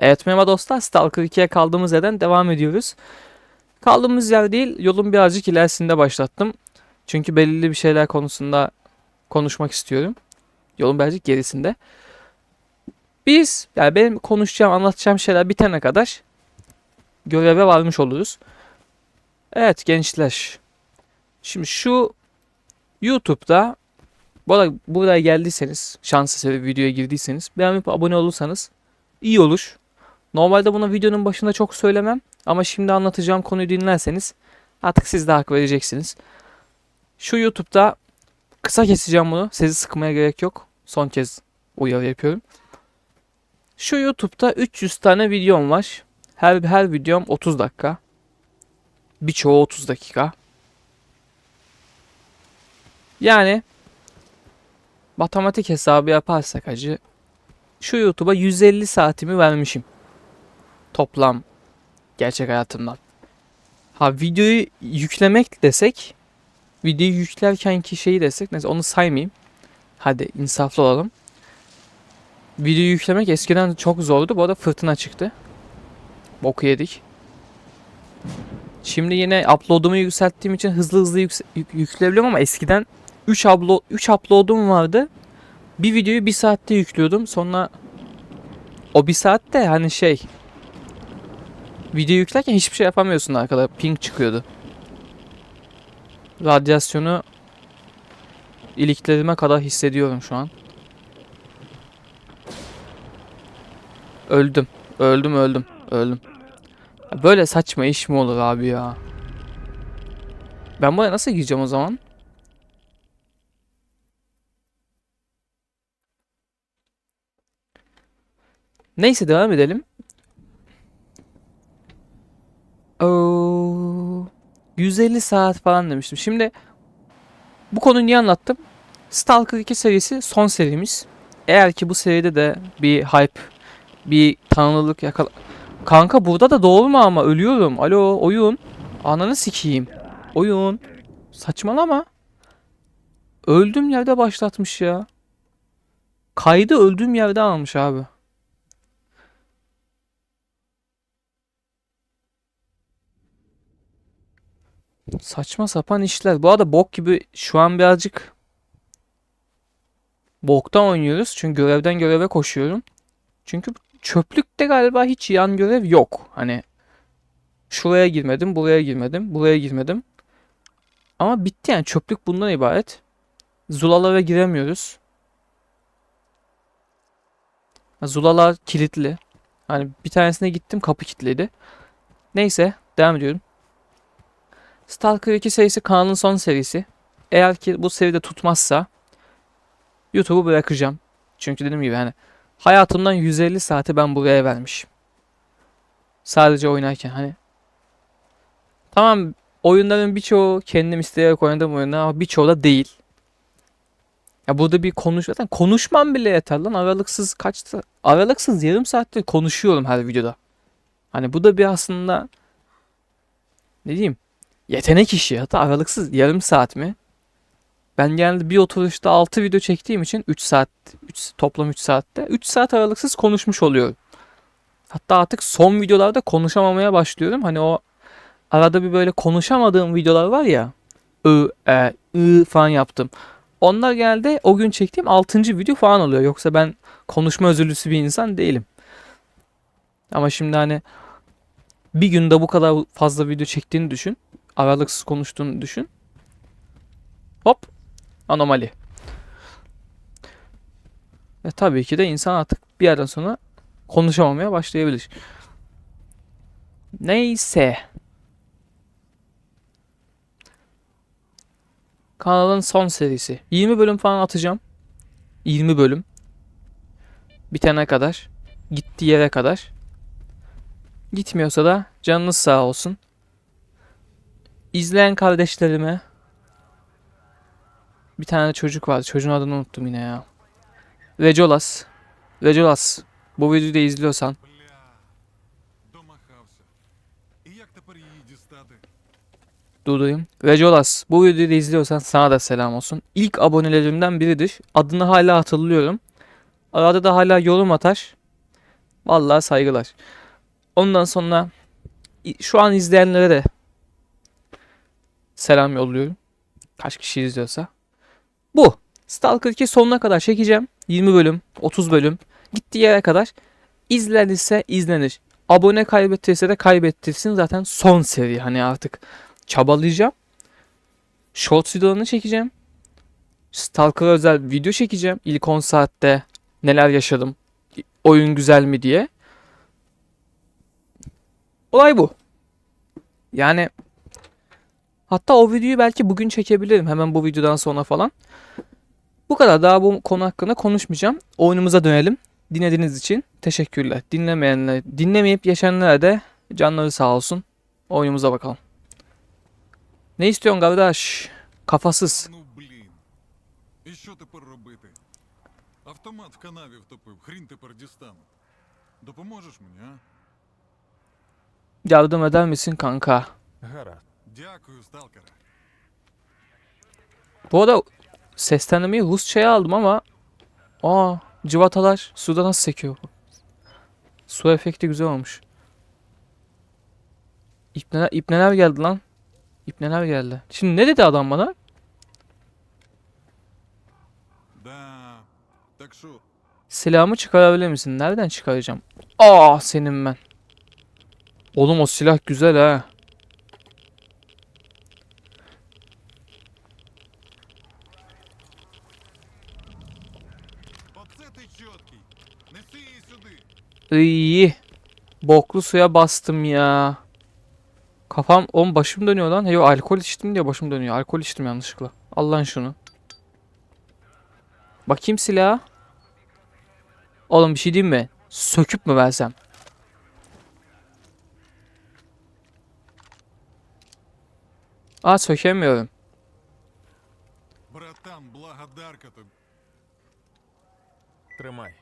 Evet merhaba dostlar Stalker 2'ye kaldığımız yerden devam ediyoruz. Kaldığımız yer değil yolun birazcık ilerisinde başlattım. Çünkü belirli bir şeyler konusunda konuşmak istiyorum. Yolun birazcık gerisinde. Biz yani benim konuşacağım anlatacağım şeyler bitene kadar göreve varmış oluruz. Evet gençler. Şimdi şu YouTube'da bu arada buraya geldiyseniz şans eseri videoya girdiyseniz beğenip abone olursanız iyi olur. Normalde bunu videonun başında çok söylemem ama şimdi anlatacağım konuyu dinlerseniz artık siz de hak vereceksiniz. Şu YouTube'da kısa keseceğim bunu. Sizi sıkmaya gerek yok. Son kez uyarı yapıyorum. Şu YouTube'da 300 tane videom var. Her her videom 30 dakika. Birçoğu 30 dakika. Yani matematik hesabı yaparsak acı şu YouTube'a 150 saatimi vermişim. Toplam gerçek hayatımdan. Ha videoyu yüklemek desek videoyu yüklerkenki şeyi desek neyse onu saymayayım. Hadi insaflı olalım. Videoyu yüklemek eskiden çok zordu. Bu arada fırtına çıktı. Boku yedik. Şimdi yine upload'umu yükselttiğim için hızlı hızlı yükse- yük- yükleyebiliyorum ama eskiden 3 upload 3 upload'um vardı. Bir videoyu bir saatte yüklüyordum. Sonra o bir saatte hani şey video yüklerken hiçbir şey yapamıyorsun arkada. Ping çıkıyordu. Radyasyonu iliklerime kadar hissediyorum şu an. Öldüm. Öldüm öldüm. Öldüm. Böyle saçma iş mi olur abi ya? Ben buraya nasıl gireceğim o zaman? Neyse devam edelim. Oo, 150 saat falan demiştim. Şimdi bu konuyu niye anlattım? Stalker 2 serisi son serimiz. Eğer ki bu seride de bir hype, bir tanınırlık yakala... Kanka burada da doğurma ama ölüyorum. Alo oyun. Ananı sikeyim. Oyun. Saçmalama. Öldüğüm yerde başlatmış ya. Kaydı öldüğüm yerde almış abi. Saçma sapan işler. Bu arada bok gibi şu an birazcık boktan oynuyoruz. Çünkü görevden göreve koşuyorum. Çünkü çöplükte galiba hiç yan görev yok. Hani şuraya girmedim, buraya girmedim, buraya girmedim. Ama bitti yani çöplük bundan ibaret. Zulalara giremiyoruz. Zulalar kilitli. Hani bir tanesine gittim kapı kilitliydi. Neyse devam ediyorum. Stalker 2 serisi kanalın son serisi. Eğer ki bu seride tutmazsa YouTube'u bırakacağım. Çünkü dediğim gibi hani hayatımdan 150 saati ben buraya vermişim. Sadece oynarken hani tamam oyunların birçoğu kendim isteyerek oynadığım oyunlar ama birçoğu da değil. Ya burada bir konuş zaten konuşmam bile yeter lan aralıksız kaçta aralıksız yarım saattir konuşuyorum her videoda. Hani bu da bir aslında ne diyeyim yetenek işi hatta aralıksız yarım saat mi? Ben genelde bir oturuşta 6 video çektiğim için 3 saat 3, toplam 3 saatte 3 saat aralıksız konuşmuş oluyorum. Hatta artık son videolarda konuşamamaya başlıyorum. Hani o arada bir böyle konuşamadığım videolar var ya. Ö, e, ı falan yaptım. Onlar genelde o gün çektiğim 6. video falan oluyor. Yoksa ben konuşma özürlüsü bir insan değilim. Ama şimdi hani bir günde bu kadar fazla video çektiğini düşün. Aralıksız konuştuğunu düşün. Hop. Anomali. Ve tabii ki de insan artık bir yerden sonra konuşamamaya başlayabilir. Neyse. Kanalın son serisi. 20 bölüm falan atacağım. 20 bölüm. Bitene kadar. Gittiği yere kadar. Gitmiyorsa da canınız sağ olsun izleyen kardeşlerime bir tane çocuk vardı. Çocuğun adını unuttum yine ya. Rejolas. Rejolas. Bu videoyu da izliyorsan. Durdurayım. Rejolas. Bu videoyu da izliyorsan sana da selam olsun. İlk abonelerimden biridir. Adını hala hatırlıyorum. Arada da hala yorum atar. Vallahi saygılar. Ondan sonra şu an izleyenlere de selam yolluyorum. Kaç kişi izliyorsa. Bu. Stalker 2 sonuna kadar çekeceğim. 20 bölüm, 30 bölüm. Gittiği yere kadar. İzlenirse izlenir. Abone kaybettirse de kaybettirsin. Zaten son seri. Hani artık çabalayacağım. Short videolarını çekeceğim. Stalker'a özel video çekeceğim. İlk 10 saatte neler yaşadım. Oyun güzel mi diye. Olay bu. Yani hatta o videoyu belki bugün çekebilirim. Hemen bu videodan sonra falan. Bu kadar. Daha bu konu hakkında konuşmayacağım. Oyunumuza dönelim. Dinlediğiniz için teşekkürler. Dinlemeyenler, dinlemeyip yaşayanlara de canları sağ olsun. Oyunumuza bakalım. Ne istiyorsun kardeş? Kafasız. Ну блін. І що тепер робити? Автомат в канаві втопив, хрін тепер дістану. Допоможеш мені, а? Yardım eder misin kanka? Гаразд. Дякую, сталкере. Bu arada seslendirmeyi Rusça'ya aldım ama aa cıvatalar suda nasıl sekiyor? Su efekti güzel olmuş. İpneler, ipneler geldi lan. İpneler geldi. Şimdi ne dedi adam bana? Да. Так що, Silahımı çıkarabilir misin? Nereden çıkaracağım? Aa senin ben. Oğlum o silah güzel ha. İyi. Boklu suya bastım ya. Kafam, oğlum başım dönüyor lan. Yok alkol içtim diye başım dönüyor. Alkol içtim yanlışlıkla. Al lan şunu. Bakayım silaha. Oğlum bir şey diyeyim mi? Söküp mü versem? Aa sökemiyorum. Братан, благодарка тобі. Тримай.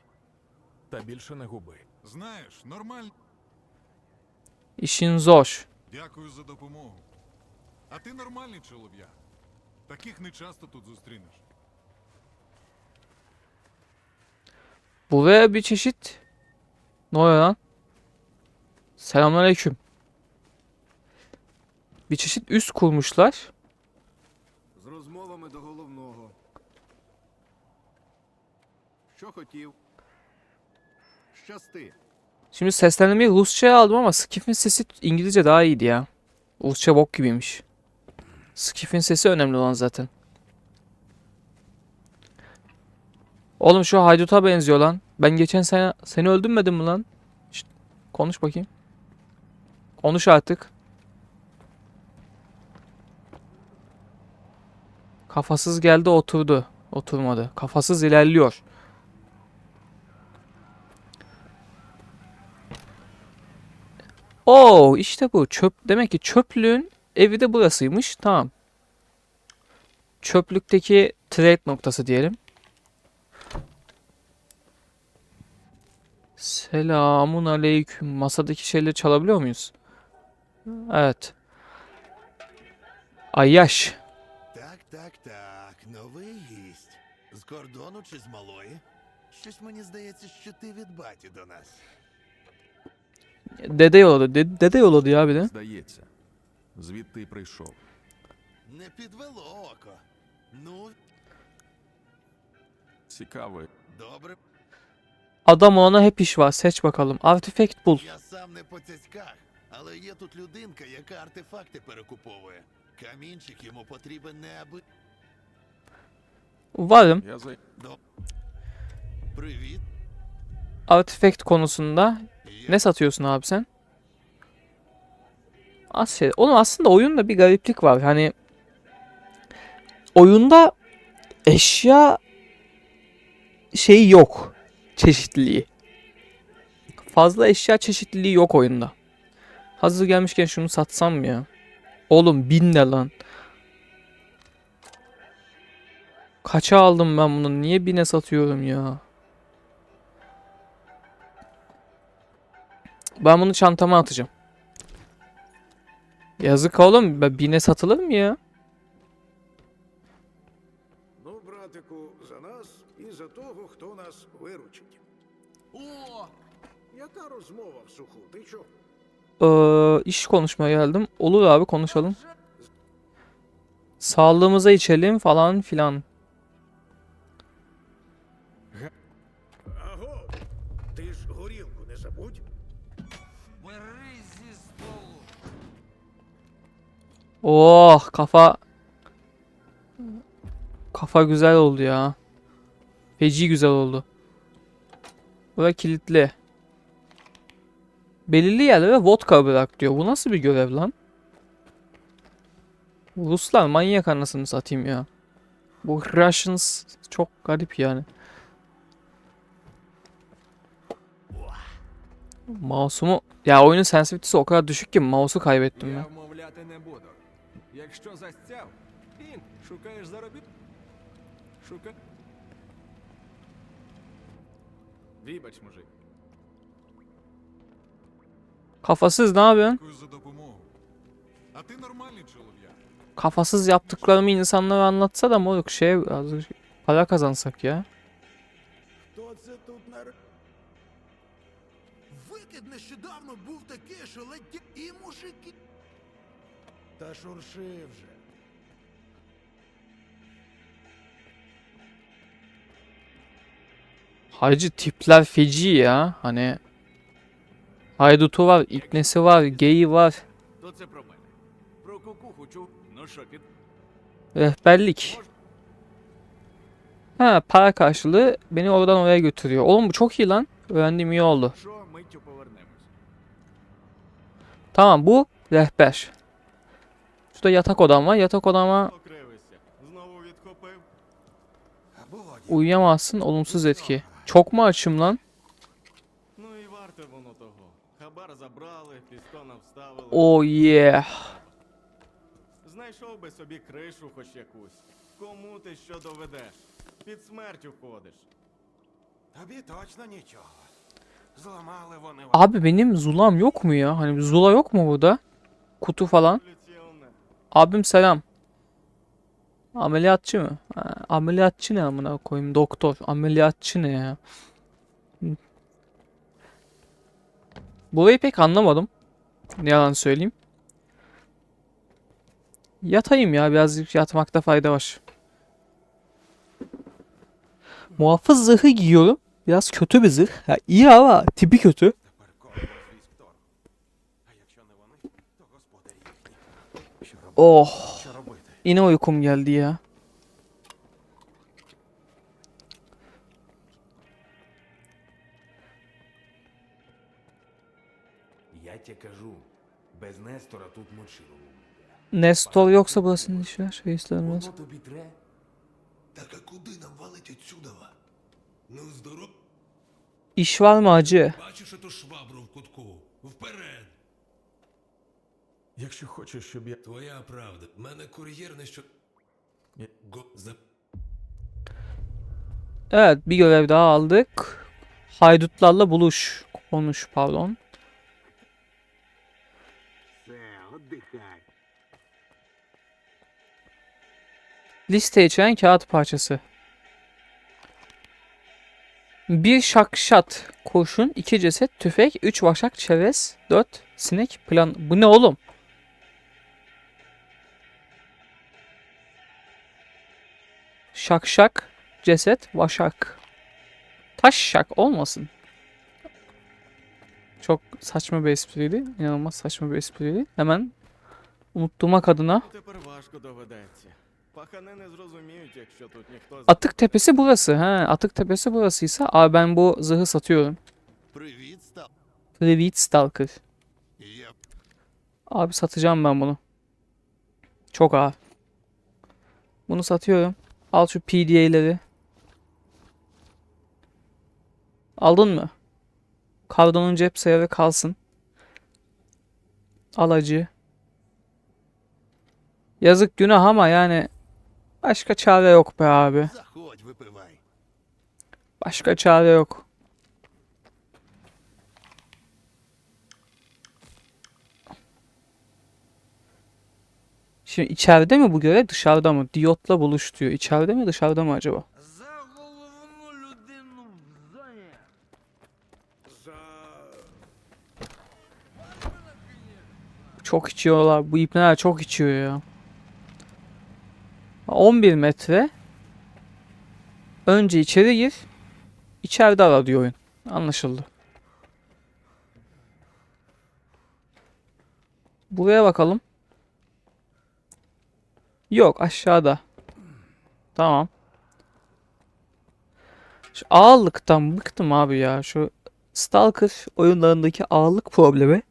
Та більше не губи. Знаєш, нормально. İşin zor. Дякую за допомогу. А ти нормальний чолов'я. Таких не часто тут зустрінеш. Buraya bir çeşit... Ne oluyor lan? Selamünaleyküm. Bir çeşit üst kurmuşlar. З розмовами до головного. Що хотів? Şimdi seslenmeyi Rusça aldım ama Skiff'in sesi İngilizce daha iyiydi ya. Rusça bok gibiymiş. Skiff'in sesi önemli olan zaten. Oğlum şu hayduta benziyor lan. Ben geçen sene seni öldürmedim mi lan? Şişt, konuş bakayım. Konuş artık. Kafasız geldi oturdu. Oturmadı. Kafasız ilerliyor. Oo işte bu çöp demek ki çöplüğün evi de burasıymış. Tamam. Çöplükteki trade noktası diyelim. Selamun aleyküm. Masadaki şeyleri çalabiliyor muyuz? Evet. Ayyaş. Так, так, так, новий гість. З кордону чи з малої? Щось мені здається, що ти від баті до нас. Dede yolladı. De- dede yolladı ya bir de. Здається. Звідти й прийшов. Не підвело око. Ну, Цікавий. добре, Adam olana hep iş var. Seç bakalım. Artifact bul. я сам не по цяцьках, але є тут людинка, яка артефакти перекуповує. Камінчик йому потрібен не аби. Varım. Я за... Привіт. Artifact konusunda Я ne satıyorsun abi sen? Az şey. Oğlum aslında oyunda bir gariplik var. Hani oyunda eşya şeyi yok. Çeşitliliği. Fazla eşya çeşitliliği yok oyunda. Hazır gelmişken şunu satsam mı ya? Oğlum bin ne lan? Kaça aldım ben bunu? Niye bine satıyorum ya? Ben bunu çantama atacağım. Yazık oğlum. Bine satılır mı ya? Ee, iş konuşmaya geldim. Olur abi konuşalım. Sağlığımıza içelim falan filan. Oh kafa kafa güzel oldu ya. Feci güzel oldu. Bura kilitli. Belirli yerlere vodka bırak diyor. Bu nasıl bir görev lan? Ruslar manyak anasını satayım ya. Bu Russians çok garip yani. Mouse'umu ya oyunun sensitivity'si o kadar düşük ki mouse'u kaybettim Я ben. вмовляти не буду. Якщо застяв, він шукаєш заробіт. Шука. Вибач, мужик. Kafasız ne yapıyorsun? Дякую за допомогу. А ти нормальний чолов'як. Kafasız yaptıklarımı insanlara anlatsa da moruk şey azıcık para kazansak ya. Викид нещодавно був такий, що ледь ті- і мужики. Та шурши вже. Hacı tipler feci ya. Hani haydutu var, ipnesi var, geyi var, То це про мене. Про кукуху чув. Ну що, під... rehberlik. Ha para karşılığı beni oradan oraya götürüyor. Oğlum bu çok iyi lan. Öğrendiğim iyi oldu. Що, Tamam bu rehber. Şurada yatak odam var. Yatak odama Покривися. Знову відхопив. uyuyamazsın. Olumsuz etki. Çok mu açım lan? Ну і варте воно того. Хабар забрали, пістона вставили. Oh yeah. Знайшов би собі кришу хоч якусь. Кому ти що доведеш? Під смертю ходиш. Тобі точно нічого. Abi benim Zula'm yok mu ya? Hani Zula yok mu burada? Kutu falan. Abim selam. Ameliyatçı mı? Ha, ameliyatçı ne amına koyayım? Doktor. Ameliyatçı ne ya? Burayı pek anlamadım. Yalan söyleyeyim. Yatayım ya. Birazcık yatmakta fayda var. Muhafız zırhı giyiyorum. Biraz kötü bir zırh. Ha, iyi ama tipi kötü. Тепер кого звіз Ктор. А якщо не вони, то господарі їхні. Що робити? Oh. Що робити? Yine uykum geldi ya. Я тебе кажу, без Нестора тут мочило буде. Nestor yoksa burası ne işler? Şey istenmez. Воно тобі тре? Так а куди нам валить отсюдова? Ну, здоров. İş var mı acı? Бачиш оту швабру в кутку. Вперед! Якщо хочеш, щоб я. Твоя правда. В мене кур'єр не що. Го... За... Evet bir görev daha aldık. Haydutlarla buluş. Konuş pardon. Все, отдихай. Liste içeren kağıt parçası. Bir şakşat kurşun, iki ceset, tüfek, üç vaşak, çerez, dört sinek, plan. Bu ne oğlum? Şakşak, ceset, vaşak. Taş şak olmasın. Çok saçma bir espriydi. İnanılmaz saçma bir espriydi. Hemen unuttuğuma adına Atık tepesi burası. Ha, atık tepesi burasıysa abi ben bu zırhı satıyorum. Privit Stalker. Abi satacağım ben bunu. Çok ağır. Bunu satıyorum. Al şu PDA'leri. Aldın mı? Kardonun cep sayarı kalsın. Alacı. Yazık günah ama yani Başka çare yok be abi. Başka çare yok. Şimdi içeride mi bu görev dışarıda mı? Diyotla buluş diyor. İçeride mi dışarıda mı acaba? Çok içiyorlar. Bu ipneler çok içiyor ya. 11 metre. Önce içeri gir. İçeride ara diyor oyun. Anlaşıldı. Buraya bakalım. Yok aşağıda. Tamam. Şu ağırlıktan bıktım abi ya. Şu Stalker oyunlarındaki ağırlık problemi.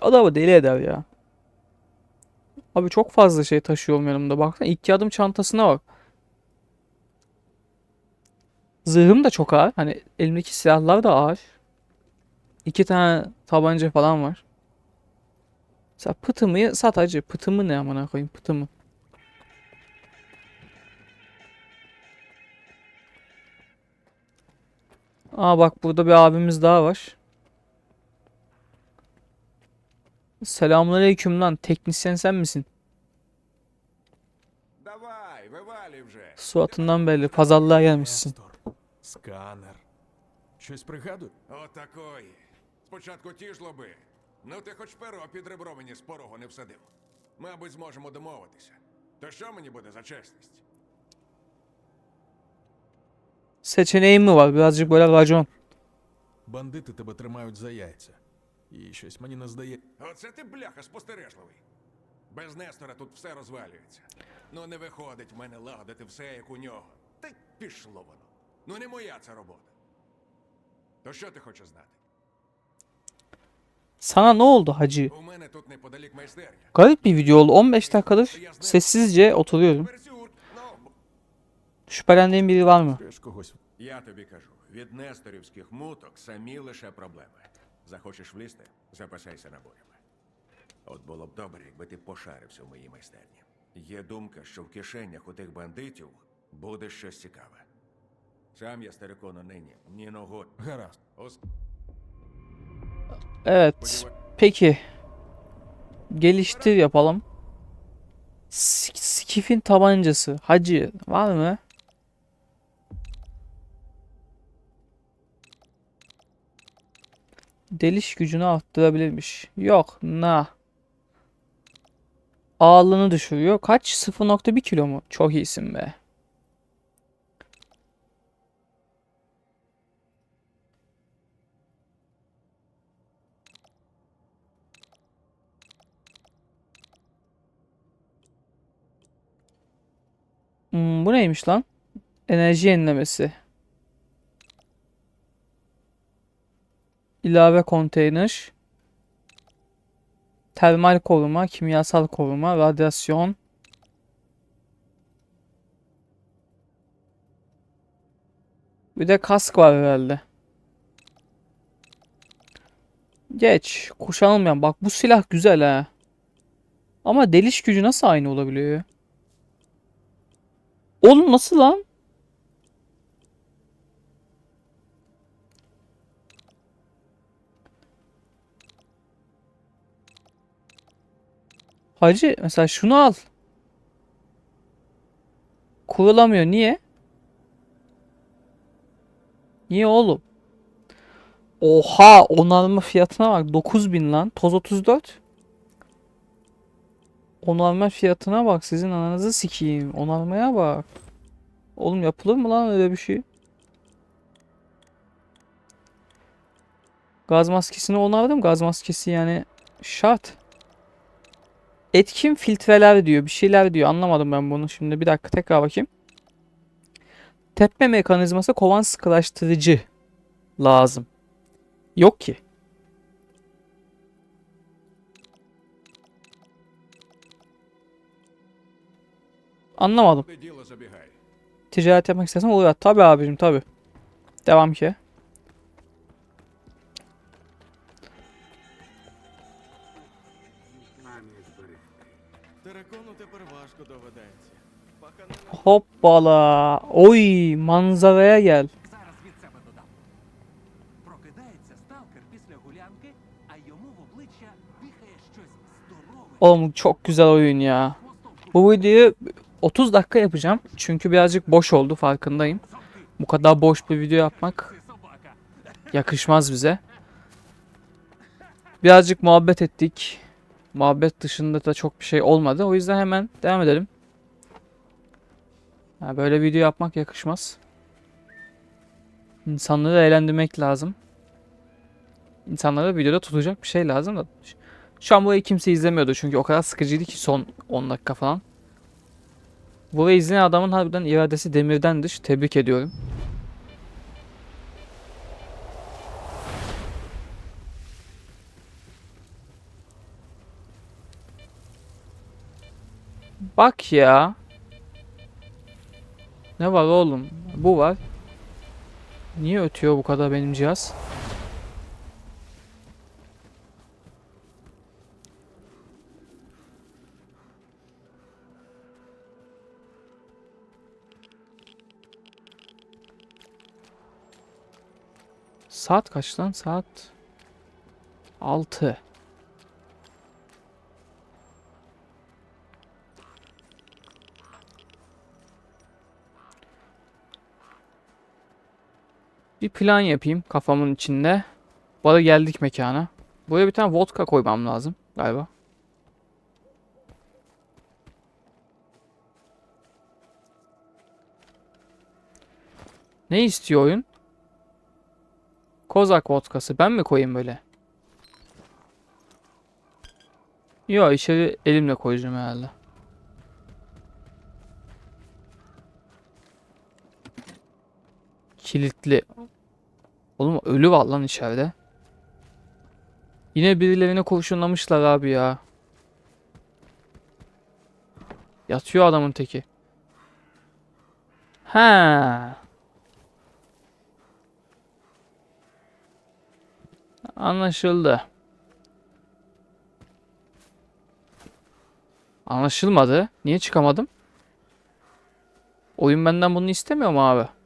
Adamı deli eder ya. Abi çok fazla şey taşıyorum yanımda. Baksana iki adım çantasına bak. Zırhım da çok ağır. Hani elimdeki silahlar da ağır. İki tane tabanca falan var. Mesela pıtımı sat hacı. Pıtımı ne amına koyayım pıtımı. Aa bak burada bir abimiz daha var. Selamünaleyküm lan. Teknisyen sen misin? Давай, вивалюй вже. Suatından belli. Pazarlığa gelmişsin. Нестор. Сканер. Щось пригадуй? Отакої. Спочатку ті ж лоби. Ну ти хоч перо під ребро мені з порогу не всадив. Мабуть, зможемо домовитися. То що мені буде за чесність? Seçeneğim mi var? Birazcık böyle racon. Бандити тебе тримають за яйця. І щось мені не здає. Оце ти бляха спостережливий. Без Нестора тут все розвалюється. Ну не виходить в мене лагодити все, як у нього. Та й пішло воно. Ну не моя це робота. То що ти хочеш знати? Sana ne oldu hacı? У мене тут неподалік майстерня. Garip bir video oldu. 15 dakikadır sessizce oturuyorum. Персюр, ну, б- Şüphelendiğin biri var mı? Ти ж когось Я тобі кажу, від несторівських муток самі лише проблеми. Захочеш влізти, запасайся набоями. От було б добре, якби ти пошарився в моїй майстерні. Є думка, що в кишенях у тих бандитів буде щось цікаве. Сам я старикону нині ні ногу. гаразд. Ос... Evet. Peki. Geliştir yapalım. Skif'in tabancası. Hacı var mı? Deliş gücünü arttırabilirmiş. Yok. Na. Ağırlığını düşürüyor. Kaç? 0.1 kilo mu? Çok iyisin be. Hmm, bu neymiş lan? Enerji yenilemesi. İlave konteyner. Termal koruma, kimyasal koruma, radyasyon. Bir de kask var herhalde. Geç. Kuşanılmayan. Bak bu silah güzel ha. Ama deliş gücü nasıl aynı olabiliyor? Oğlum nasıl lan? Hacı mesela şunu al. Kurulamıyor. Niye? Niye oğlum? Oha onarma fiyatına bak 9000 lan. Toz 34. Onarma fiyatına bak sizin ananızı sikeyim. Onarmaya bak. Oğlum yapılır mı lan öyle bir şey? Gaz maskesini onardım. Gaz maskesi yani şart. Etkin filtreler diyor. Bir şeyler diyor. Anlamadım ben bunu. Şimdi bir dakika tekrar bakayım. Tepme mekanizması kovan sıkılaştırıcı lazım. Yok ki. Anlamadım. Ticaret yapmak istersen oluyor. Tabi abicim tabi. Devam ki. Hoppala. Oy manzaraya gel. Зараз від себе додам. Прокидається сталкер після гулянки, а йому в обличчя дихає щось здорове. Oğlum çok güzel oyun ya. Bu videoyu 30 dakika yapacağım. Çünkü birazcık boş oldu farkındayım. Bu kadar boş bir video yapmak собака. yakışmaz bize. Birazcık muhabbet ettik. Muhabbet dışında da çok bir şey olmadı. O yüzden hemen devam edelim. Ha, böyle video yapmak yakışmaz. İnsanları eğlendirmek lazım. İnsanlara videoda tutacak bir şey lazım da. Şu an burayı kimse izlemiyordu çünkü o kadar sıkıcıydı ki son 10 dakika falan. Burayı izleyen adamın harbiden iradesi demirden dış. Tebrik ediyorum. Bak ya. Ne var oğlum? Bu var. Niye ötüyor bu kadar benim cihaz? Saat kaç lan? Saat 6. Bir plan yapayım kafamın içinde. Bu geldik mekana. Buraya bir tane vodka koymam lazım galiba. Ne istiyor oyun? Kozak vodkası. Ben mi koyayım böyle? Yok içeri elimle koyacağım herhalde. Kilitli. Oğlum ölü var lan içeride. Yine birilerine kurşunlamışlar abi ya. Yatıyor adamın teki. Ha. Anlaşıldı. Anlaşılmadı. Niye çıkamadım? Oyun benden bunu istemiyor mu abi?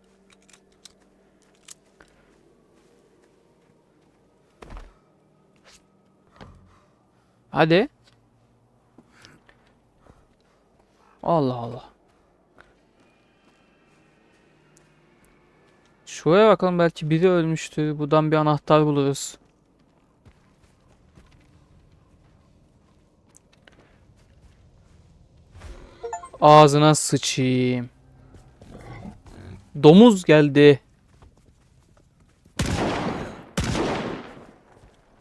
Hadi. Allah Allah. Şuraya bakalım belki biri ölmüştür. Buradan bir anahtar buluruz. Ağzına sıçayım. Domuz geldi.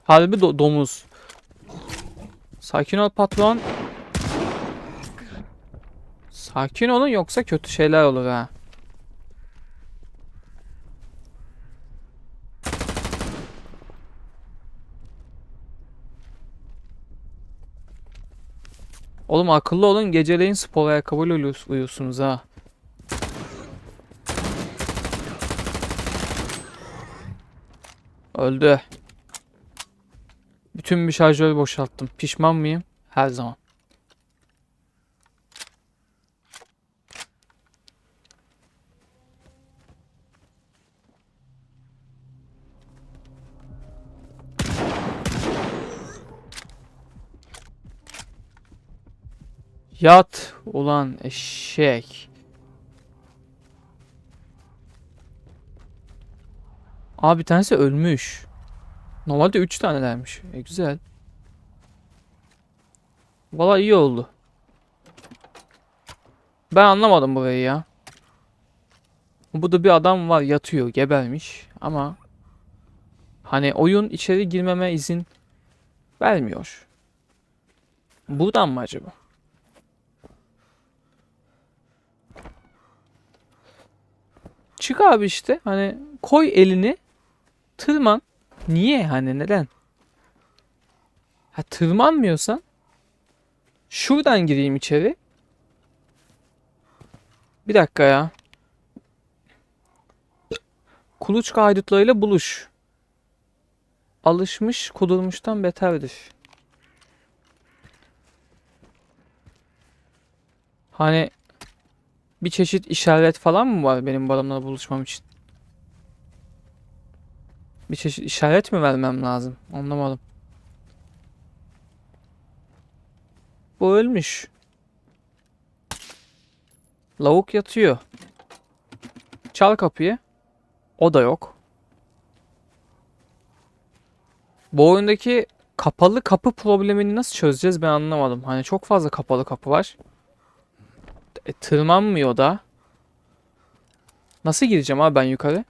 Harbi do- domuz. Sakin ol patron. Sakin olun yoksa kötü şeyler olur ha. Oğlum akıllı olun geceleyin spor ayakkabıyla uyuyorsunuz ha. Öldü. Bütün bir şarjörü boşalttım. Pişman mıyım? Her zaman. Yat ulan eşek. Abi bir tanesi ölmüş. Normalde 3 tanelermiş. E güzel. Valla iyi oldu. Ben anlamadım burayı ya. Burada bir adam var yatıyor gebermiş ama hani oyun içeri girmeme izin vermiyor. Buradan mı acaba? Çık abi işte hani koy elini tırman. Niye hani neden? Ha tırmanmıyorsan şuradan gireyim içeri. Bir dakika ya. Kuluçka haydutlarıyla buluş. Alışmış kudurmuştan beterdir. Hani bir çeşit işaret falan mı var benim bu buluşmam için? Bir çeşit işaret mi vermem lazım? Anlamadım. Bu ölmüş. Lavuk yatıyor. Çal kapıyı. O da yok. Bu oyundaki kapalı kapı problemini nasıl çözeceğiz ben anlamadım. Hani çok fazla kapalı kapı var. E, tırmanmıyor da. Nasıl gireceğim abi ben yukarı?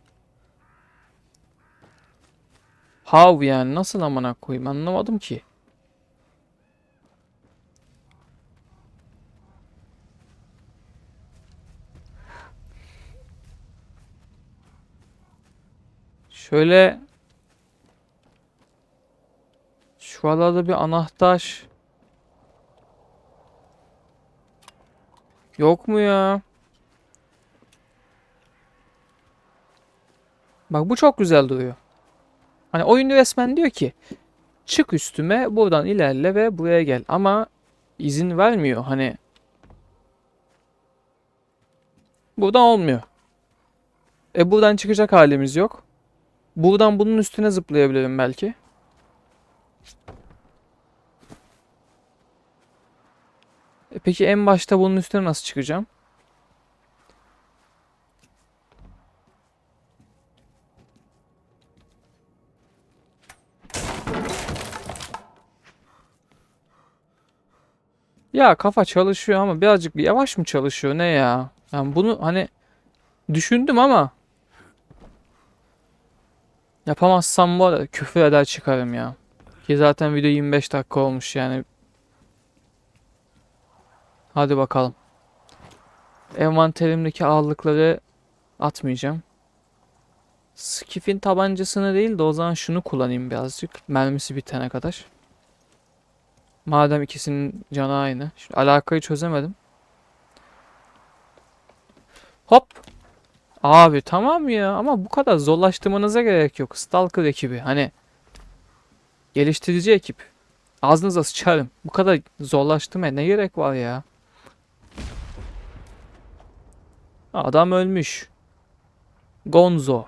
How yani nasıl amına koyayım anlamadım ki. Şöyle Şuralarda bir anahtar Yok mu ya? Bak bu çok güzel duruyor. Hani oyun resmen diyor ki çık üstüme buradan ilerle ve buraya gel ama izin vermiyor hani buradan olmuyor. E buradan çıkacak halimiz yok. Buradan bunun üstüne zıplayabilirim belki. E peki en başta bunun üstüne nasıl çıkacağım? Ya kafa çalışıyor ama birazcık bir yavaş mı çalışıyor ne ya? Yani bunu hani düşündüm ama yapamazsam bu küfür eder çıkarım ya. Ki zaten video 25 dakika olmuş yani. Hadi bakalım. Envanterimdeki ağırlıkları atmayacağım. Skiff'in tabancasını değil de o zaman şunu kullanayım birazcık. Mermisi bitene kadar. Madem ikisinin canı aynı. Şimdi alakayı çözemedim. Hop. Abi tamam ya ama bu kadar zorlaştırmanıza gerek yok. Stalker ekibi hani geliştirici ekip. Ağzınıza sıçarım. Bu kadar zorlaştırmaya ne gerek var ya? Adam ölmüş. Gonzo.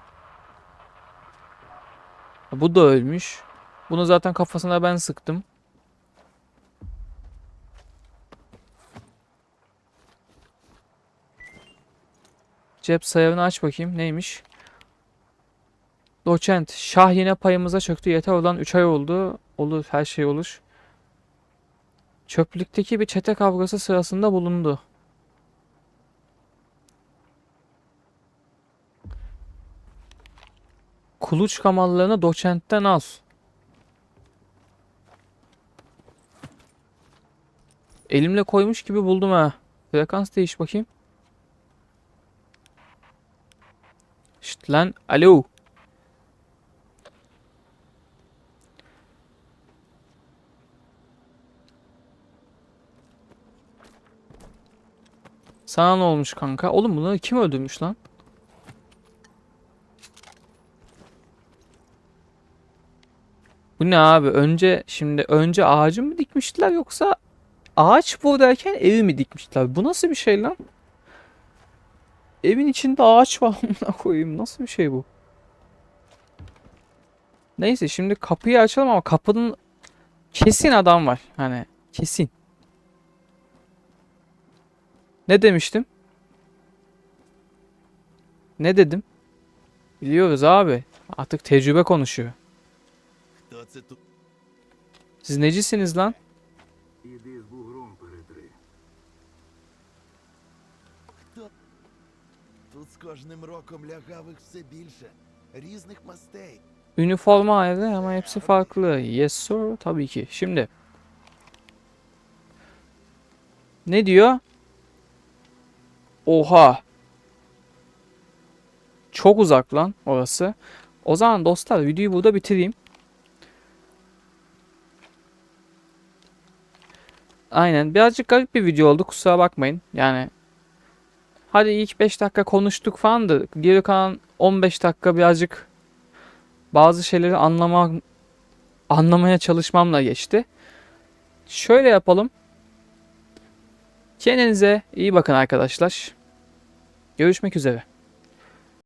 Bu da ölmüş. Bunu zaten kafasına ben sıktım. Cep sayarını aç bakayım. Neymiş? Doçent. Şah yine payımıza çöktü. Yeter olan 3 ay oldu. Olur her şey olur. Çöplükteki bir çete kavgası sırasında bulundu. Kuluçka mallarını doçentten al. Elimle koymuş gibi buldum ha. Frekans değiş bakayım. Lan alo. Sana ne olmuş kanka? Oğlum bunları kim öldürmüş lan? Bu ne abi? Önce şimdi önce ağacı mı dikmiştiler yoksa ağaç buradayken evi mi dikmişler? Bu nasıl bir şey lan? Evin içinde ağaç var amına koyayım. Nasıl bir şey bu? Neyse şimdi kapıyı açalım ama kapının kesin adam var. Hani kesin. Ne demiştim? Ne dedim? Biliyoruz abi. Artık tecrübe konuşuyor. Siz necisiniz lan? Тут з кожним роком лягавих все більше. Різних мастей. Üniforma ayrı ama hepsi farklı. Yes sir. Tabii ki. Şimdi. Ne diyor? Oha. Çok uzak lan orası. O zaman dostlar videoyu burada bitireyim. Aynen. Birazcık garip bir video oldu. Kusura bakmayın. Yani hadi ilk 5 dakika konuştuk falan da geri kalan 15 dakika birazcık bazı şeyleri anlama anlamaya çalışmamla geçti. Şöyle yapalım. Kendinize iyi bakın arkadaşlar. Görüşmek üzere.